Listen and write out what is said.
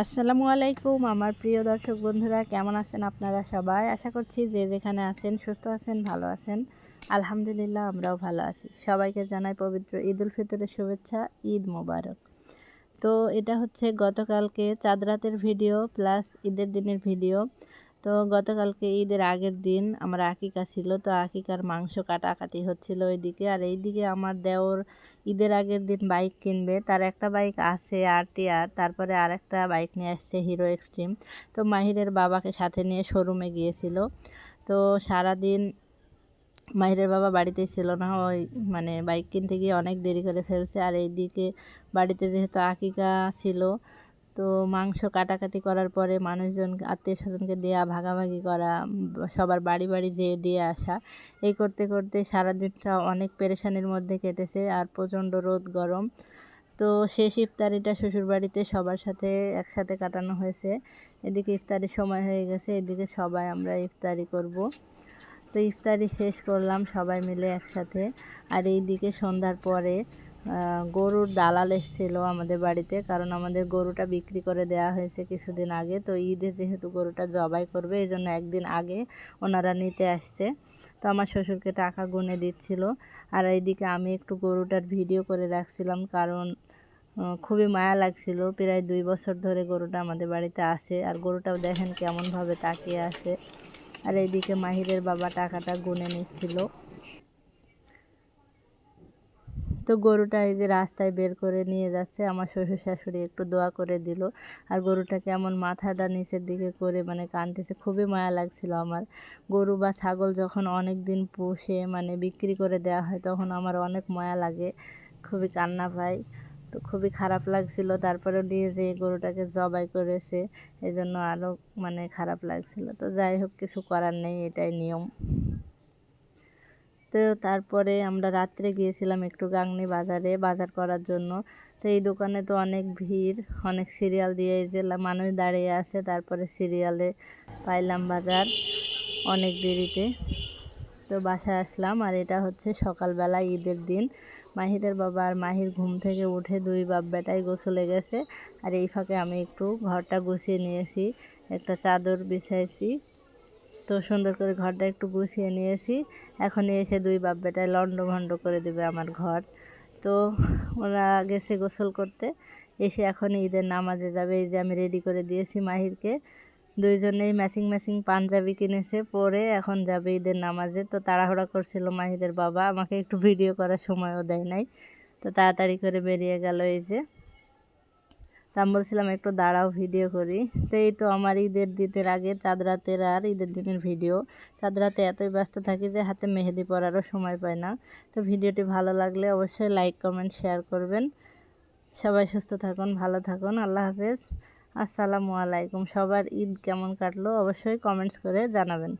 আসসালামু আলাইকুম, আমার প্রিয় দর্শক বন্ধুরা, কেমন আছেন আপনারা সবাই? আশা করছি যে যেখানে আছেন, সুস্থ আছেন, ভালো আছেন। আলহামদুলিল্লাহ, আমরাও ভালো আছি। সবাইকে জানাই পবিত্র ঈদ উল ফিতরের শুভেচ্ছা, ঈদ মোবারক। তো এটা হচ্ছে গতকালকে চাঁদরাতের ভিডিও, প্লাস ঈদের দিনের ভিডিও। তো গতকালকে ঈদের আগের দিন আমার আকিকা ছিল, তো আকিকার মাংস কাটাকাটি হচ্ছিল ওইদিকে। আর এইদিকে আমার দেওর ঈদের আগের দিন বাইক কিনবে, তার একটা বাইক আছে আর টি আর তারপরে আর একটা বাইক নিয়ে আসছে হিরো এক্সট্রিম। তো মাহিরের বাবাকে সাথে নিয়ে শোরুমে গিয়েছিল। তো সারাদিন মাহিরের বাবা বাড়িতে ছিল না, ওই মানে বাইক কিনতে গিয়ে অনেক দেরি করে ফেলছে। আর এইদিকে বাড়িতে যেহেতু আকিকা ছিল তো মাংস কাটাকাটি করার পরে মানুষজন আত্মীয় স্বজনকে দেয়া, ভাগাভাগি করা সবার বাড়ি বাড়ি যেয়ে দিয়ে আসা, এই করতে করতে সারাদিনটা অনেক পেরেশানির মধ্যে কেটেছে আর প্রচণ্ড রোদ গরম। তো শেষ ইফতারিটা শ্বশুরবাড়িতে সবার সাথে একসাথে কাটানো হয়েছে। এদিকে ইফতারির সময় হয়ে গেছে, এদিকে সবাই আমরা ইফতারি করব। তো ইফতারি শেষ করলাম সবাই মিলে একসাথে। আর এইদিকে সন্ধ্যার পরে গরুর দালাল এসেছিল আমাদের বাড়িতে, কারণ আমাদের গরুটা বিক্রি করে দেওয়া হয়েছে কিছুদিন আগে। তো ঈদে যেহেতু গরুটা জবাই করবে, এই জন্য একদিন আগে ওনারা নিতে আসছে। তো আমার শ্বশুরকে টাকা গুনে দিচ্ছিল। আর এইদিকে আমি একটু গরুটার ভিডিও করে রাখছিলাম, কারণ খুবই মায়া লাগছিল। প্রায় দুই বছর ধরে গরুটা আমাদের বাড়িতে আসে আর গরুটাও দেখেন কেমনভাবে তাকিয়ে আছে। আর এইদিকে মাহিরের বাবা টাকাটা গুনে নিচ্ছিল। তো গরুটা এই যে রাস্তায় বের করে নিয়ে যাচ্ছে। আমার শ্বশুর শাশুড়ি একটু দোয়া করে দিল। আর গরুটা কেমন মাথাটা নিচের দিকে করে মানে কানতেছে খুবই মায়া লাগছিল আমার। গরু বা ছাগল যখন অনেক দিন পুষে মানে বিক্রি করে দেওয়া হয়, তখন আমার অনেক মায়া লাগে, খুবই কান্না পাই তো খুবই খারাপ লাগছিল, তারপরে নিয়ে যে গরুটাকে জবাই করেছে, এজন্য আরও মানে খারাপ লাগছিল। তো যাই হোক, কিছু করার নেই, এটাই নিয়ম। তো তারপরে আমরা রাত্রে গিয়েছিলাম একটু গাংনি বাজারে, বাজার করার জন্য। তো এই দোকানে তো অনেক ভিড়, অনেক সিরিয়াল দিয়ে যে মানুষ দাঁড়িয়ে আছে, তারপরে সিরিয়ালে পাইলাম বাজার অনেক দেরিতে। তো বাসায় আসলাম আর এটা হচ্ছে সকালবেলা ঈদের দিন। মাহিরের বাবা আর মাহির ঘুম থেকে উঠে দুই বাপ বেটাই গোসলে গেছে। আর এই ফাঁকে আমি একটু ঘরটা গুছিয়ে নিয়েছি, একটা চাদর বিছাইছি। তো সুন্দর করে ঘরটা একটু গুছিয়ে নিয়েছি। এখন এসে দুই বাপ বেটায় লন্ড ভন্ড করে দেবে আমার ঘর। তো ওরা গেছে গোসল করতে। এসে এখন ঈদের নামাজে যাবে। এই যে আমি রেডি করে দিয়েছি মাহিরকে। দুইজনেই ম্যাচিং ম্যাচিং পাঞ্জাবি কিনেছে, পরে এখন যাবে ঈদের নামাজে। তো তাড়াহুড়া করছিল মাহিরের বাবা। আমাকে একটু ভিডিও করার সময়ও দেয় নাই। তো তাড়াতাড়ি করে বেরিয়ে গেল এই যে। তা আমি বলছিলাম, একটু দাঁড়াও ভিডিও করি। তো এই তো আমার ঈদের দিনের আগে চাঁদ রাতের আর ঈদের দিনের ভিডিও চাঁদ রাতে এতই ব্যস্ত থাকি যে হাতে মেহেদি পরারও সময় পায় না। তো ভিডিওটি ভালো লাগলে অবশ্যই লাইক কমেন্ট শেয়ার করবেন। সবাই সুস্থ থাকুন, ভালো থাকুন। আল্লাহ হাফেজ। আসসালামু আলাইকুম। সবার ঈদ কেমন কাটলো অবশ্যই কমেন্টস করে জানাবেন।